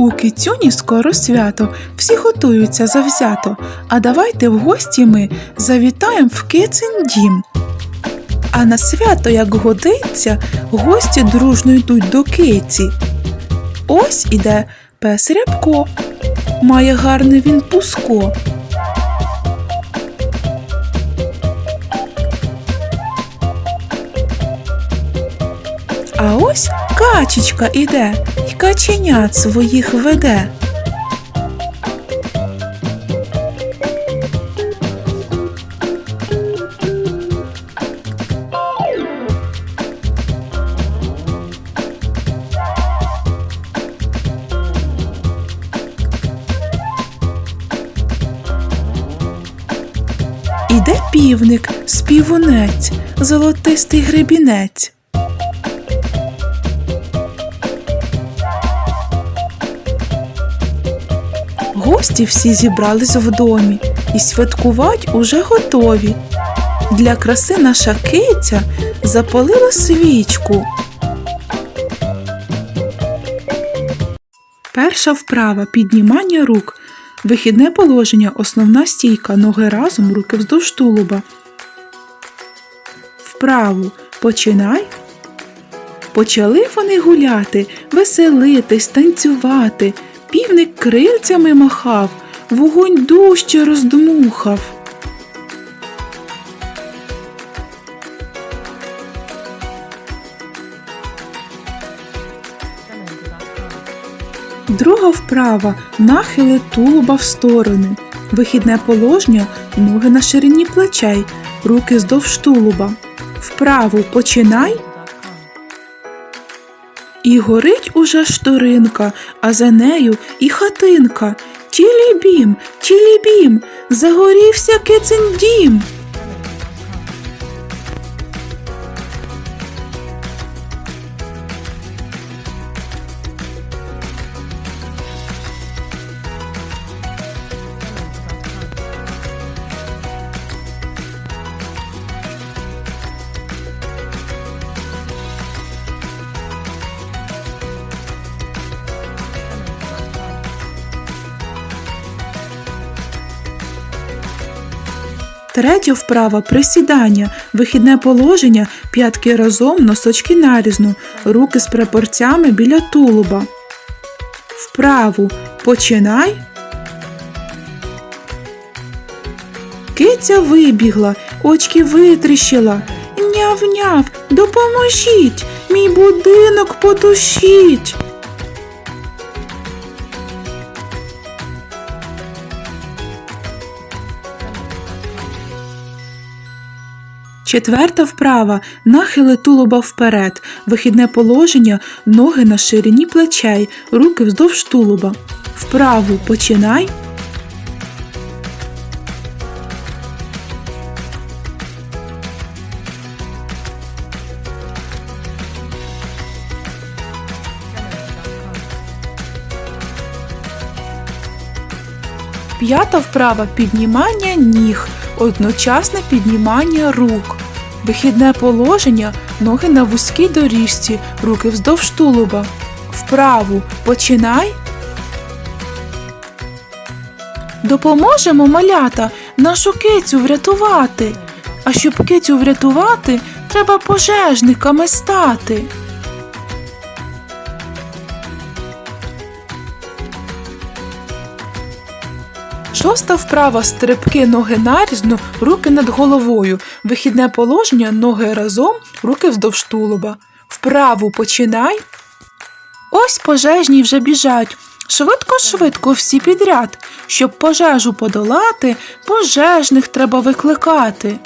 У кицюні скоро свято, всі готуються завзято. А давайте в гості ми завітаємо в кицин дім. А на свято, як годиться, гості дружно йдуть до киці. Ось іде пес Рябко, має гарне він пуско. А ось качечка іде й каченят своїх веде. Іде півник, співунець, золотистий гребінець. Гості всі зібрались в домі і святкувать уже готові. Для краси наша киця запалила свічку. Перша вправа піднімання рук. Вихідне положення, основна стійка, ноги разом, руки вздовж тулуба. Вправу починай. Почали вони гуляти, веселитись, танцювати. Півник крильцями махав, вогонь дужче роздмухав. Друга вправа нахили тулуба в сторони. Вихідне положення ноги на ширині плечей, руки здовж тулуба. Вправу починай. І горить уже шторинка, а за нею і хатинка. Тілібім, тілібім, загорівся кицин дім. Третя вправа присідання, вихідне положення, п'ятки разом, носочки нарізно, руки з прапорцями біля тулуба. Вправу починай. Киця вибігла, очки витріщила. Няв-няв, допоможіть, мій будинок потушіть. Четверта вправа нахили тулуба вперед, вихідне положення, ноги на ширині плечей, руки вздовж тулуба. Вправу починай. П'ята вправа піднімання ніг, одночасне піднімання рук. Вихідне положення ноги на вузькій доріжці, руки вздовж тулуба. Вправу починай. Допоможемо малята нашу кицю врятувати. А щоб кицю врятувати, треба пожежниками стати. Шоста вправа стрибки ноги нарізно, руки над головою. Вихідне положення ноги разом, руки вздовж тулуба. Вправу починай. Ось пожежні вже біжать. Швидко-швидко всі підряд. Щоб пожежу подолати, пожежних треба викликати.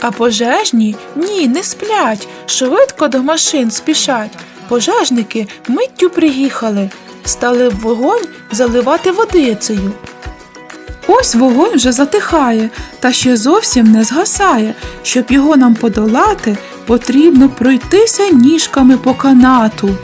А пожежні ні, не сплять, швидко до машин спішать. Пожежники миттю приїхали, стали вогонь заливати водицею. Ось вогонь вже затихає, та ще зовсім не згасає. Щоб його нам подолати, потрібно пройтися ніжками по канату.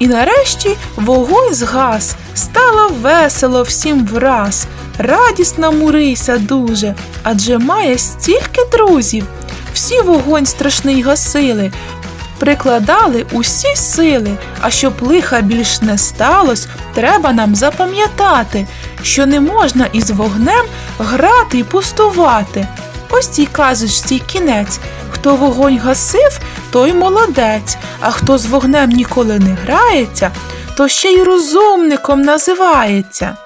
І нарешті вогонь згас, стало весело всім враз. Радісна Мурися дуже, адже має стільки друзів. Всі вогонь страшний гасили, прикладали усі сили, а щоб лиха більш не сталось, треба нам запам'ятати, що не можна із вогнем грати й пустувати. Ось цій казочці кінець. Хто вогонь гасив, той молодець, а хто з вогнем ніколи не грається, то ще й розумником називається.